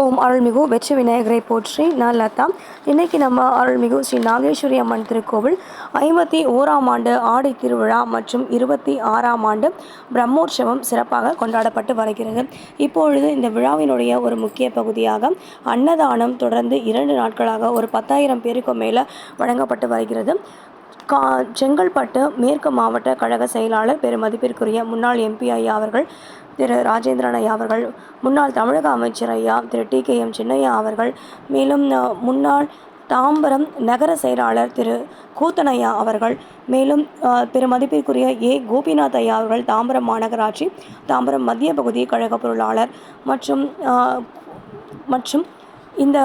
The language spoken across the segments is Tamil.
ஓம் அருள்மிகு வெற்றி விநாயகரை போற்றி. நான் லதா. இன்னைக்கு நம்ம அருள்மிகு ஸ்ரீ நாகேஸ்வரி அம்மன் திருக்கோவில் ஐம்பத்தி ஓராம் ஆண்டு ஆடி திருவிழா மற்றும் இருபத்தி ஆறாம் ஆண்டு பிரம்மோற்சவம் சிறப்பாக கொண்டாடப்பட்டு வருகிறது. இப்பொழுது இந்த விழாவினுடைய ஒரு முக்கிய பகுதியாக அன்னதானம் தொடர்ந்து இரண்டு நாட்களாக ஒரு பத்தாயிரம் பேருக்கு மேலே வழங்கப்பட்டு வருகிறது. கா செங்கல்பட்டு மேற்கு மாவட்ட கழக செயலாளர் பெருமதிப்பிற்குரிய முன்னாள் எம்பி ஐயா அவர்கள் திரு ராஜேந்திரன் ஐயா அவர்கள் முன்னாள் தமிழக அமைச்சர் ஐயா Thiru T K M Chinnaiah அவர்கள் மேலும் முன்னாள் தாம்பரம் நகர செயலாளர் திரு கூத்தனையா அவர்கள் மேலும் பெருமதிப்பிற்குரிய ஏ கோபிநாத் ஐயா அவர்கள் தாம்பரம் மாநகராட்சி தாம்பரம் மத்திய பகுதி கழக பொருளாளர் மற்றும் மற்றும் இந்த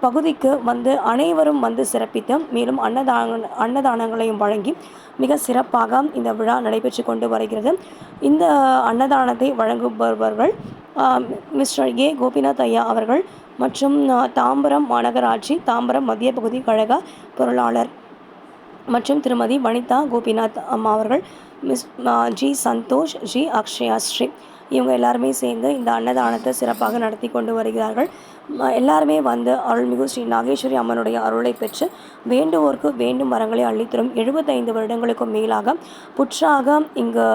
பகுதிக்கு வந்து அனைவரும் வந்து சிறப்பித்து மேலும் அன்னதான அன்னதானங்களையும் வழங்கி மிக சிறப்பாக இந்த விழா நடைபெற்று கொண்டு வருகிறது. இந்த அன்னதானத்தை வழங்குபவர்கள் மிஸ்டர் ஏ. கோபிநாத் ஐயா அவர்கள் மற்றும் தாம்பரம் மாநகராட்சி தாம்பரம் மத்திய பகுதி கழக பொருளாளர் மற்றும் திருமதி வனிதா கோபிநாத் அம்மா அவர்கள் மிஸ் ஜி சந்தோஷ் ஜி அக்ஷயா ஸ்ரீ இவங்க எல்லாருமே சேர்ந்து இந்த அன்னதானத்தை சிறப்பாக நடத்தி கொண்டு வருகிறார்கள். எல்லாருமே வந்து அருள்மிகு ஸ்ரீ நாகேஸ்வரி அம்மனுடைய அருளை பெற்று வேண்டுவோர்க்கு வேண்டும் வரங்களை அள்ளித்தரும். எழுபத்தைந்து வருடங்களுக்கும் மேலாக புற்றாக இங்கு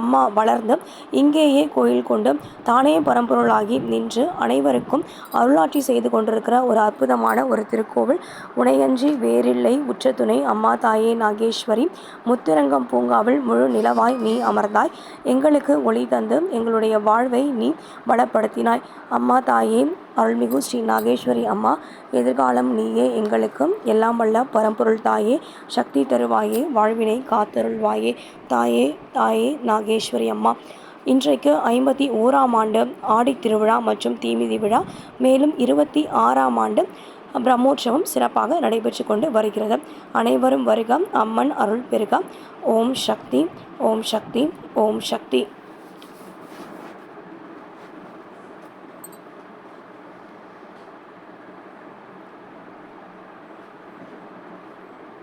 அம்மா வளர்ந்து இங்கேயே கோயில் கொண்டு தானே பரம்பொருளாகி நின்று அனைவருக்கும் அருளாட்சி செய்து கொண்டிருக்கிற ஒரு அற்புதமான ஒரு திருக்கோவில். உனையஞ்சி வேறில்லை உச்சத்துணை துணை அம்மா தாயே நாகேஸ்வரி முத்திரங்கம் பூங்காவில் முழு நிலவாய் நீ அமர்ந்தாய். எங்களுக்கு ஒளி தந்து அவர்களுடைய வாழ்வை நீ பலப்படுத்தினாய். அம்மா தாயே அருள்மிகு ஸ்ரீ நாகேஸ்வரி அம்மா எதிர்காலம் நீயே எங்களுக்கு எல்லாம் வல்ல பரம்பொருள் தாயே சக்தி தருவாயே வாழ்வினை காத்தருள்வாயே. தாயே தாயே நாகேஸ்வரி அம்மா இன்றைக்கு ஐம்பத்தி ஓராம் ஆண்டு ஆடி திருவிழா மற்றும் தீமிதி விழா. மேலும் இருபத்தி ஆறாம் ஆண்டு பிரம்மோற்சவம் சிறப்பாக நடைபெற்று கொண்டு வருகிறது. அனைவரும் வருக அம்மன் அருள் பெருக. ஓம் சக்தி ஓம் சக்தி ஓம் சக்தி.